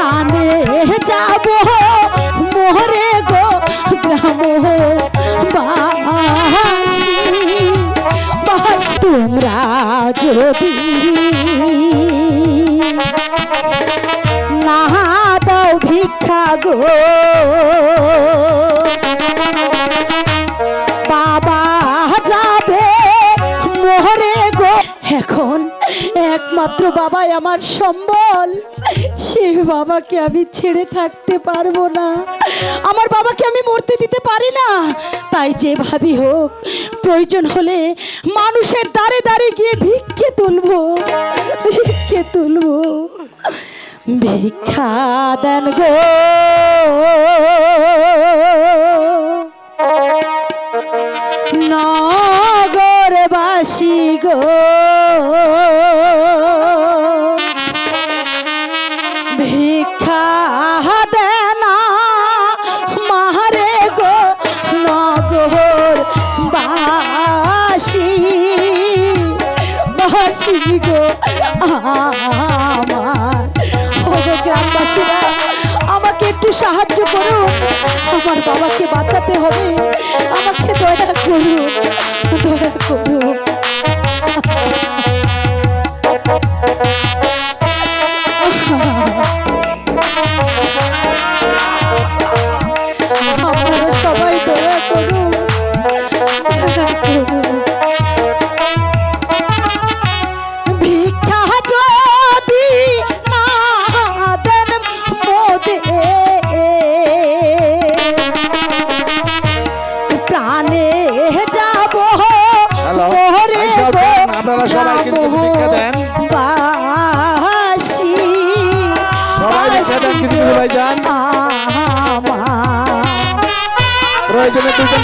প্রাণে যাব, মোহরে গো বাস তোমরা যদি না দাও ভিক্ষা গো, বাবা যাবে মোহরে গো। এখন একমাত্র বাবাই আমার সম্বল। সেই বাবাকে আমি ছেড়ে থাকতে পারব না। আমার বাবাকে আমি মরতে দিতে পারি না। তাই যেভাবে হোক, প্রয়োজন হলে মানুষের দাঁড়ে দ্বারে গিয়ে ভিক্ষে তুলবো। ভিক্ষে তুলবো। ভিক্ষা দেন গো। আমার গ্রামবাসীরা, আমাকে একটু সাহায্য করো। আমার বাবাকে বাঁচাতে হবে। আমাকে দয়া করো দয়া করো।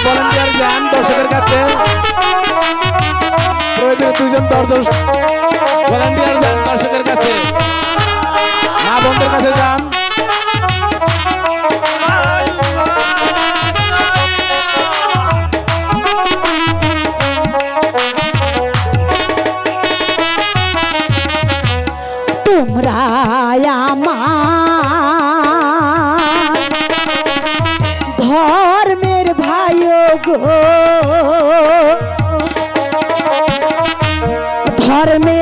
ভলেন্টিয়ার যান দর্শকের কাছে। প্রয়োজনে দুজন দর্শক darme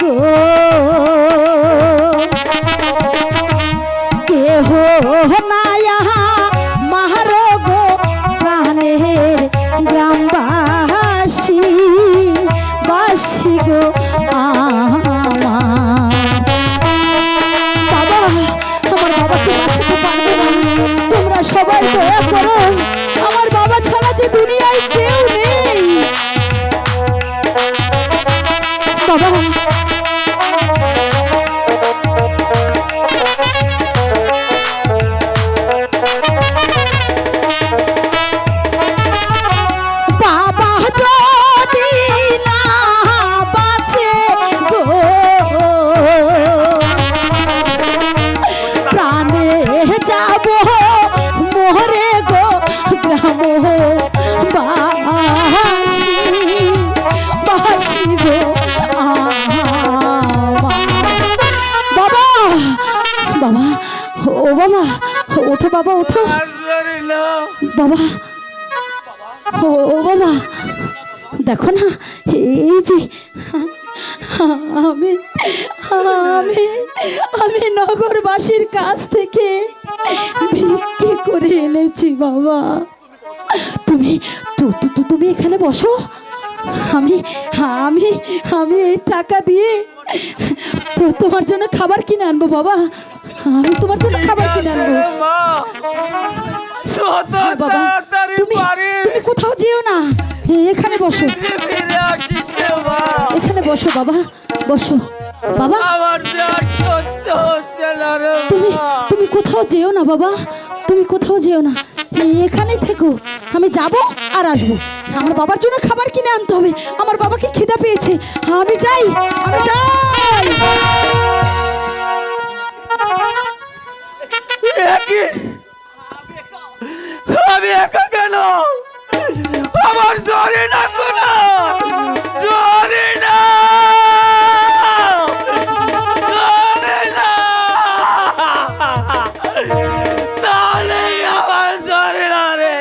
গো। কেহ নায়া মাহার গো প্রাণের গ্রামবাসী বাসী গো বাবা। তোমরা সবাই দয়া করো। ওঠো। বাবা। ও বাবা। দেখো না, এই যে, আমি আমি আমি নগরবাসীর কাছ থেকে ভিক্ষে করে এনেছি, বাবা। তুমি তুমি এখানে বসো। আমি আমি আমি এই টাকা দিয়ে তো তোমার জন্য খাবার কিনে আনব, বাবা। আমি তোমার জন্য খাবার কিনে আনব। বাবা তুমি তুমি কোথাও যেও না। এখানে বসো। এখানে বসো বাবা। বসো। বাবা। তুমি তুমি কোথাও যেও না বাবা। তুমি কোথাও যেও না। এখানেই থেকো। আমি যাব আর আসব। আমার বাবার জন্য খাবার কিনে আনতে হবে। আমার বাবাকে খিদা পেয়েছে। আমি যাই। আমি যাই। একই আমি একা কেন? আমার জ্বরে না। কোনো জ্বরে না। জ্বরে না। তাহলে আমার জ্বরে না রে।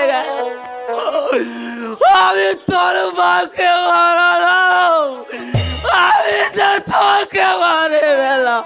আমি তোর মাকে মারালাম আমি যে তোকে মারে গেলাম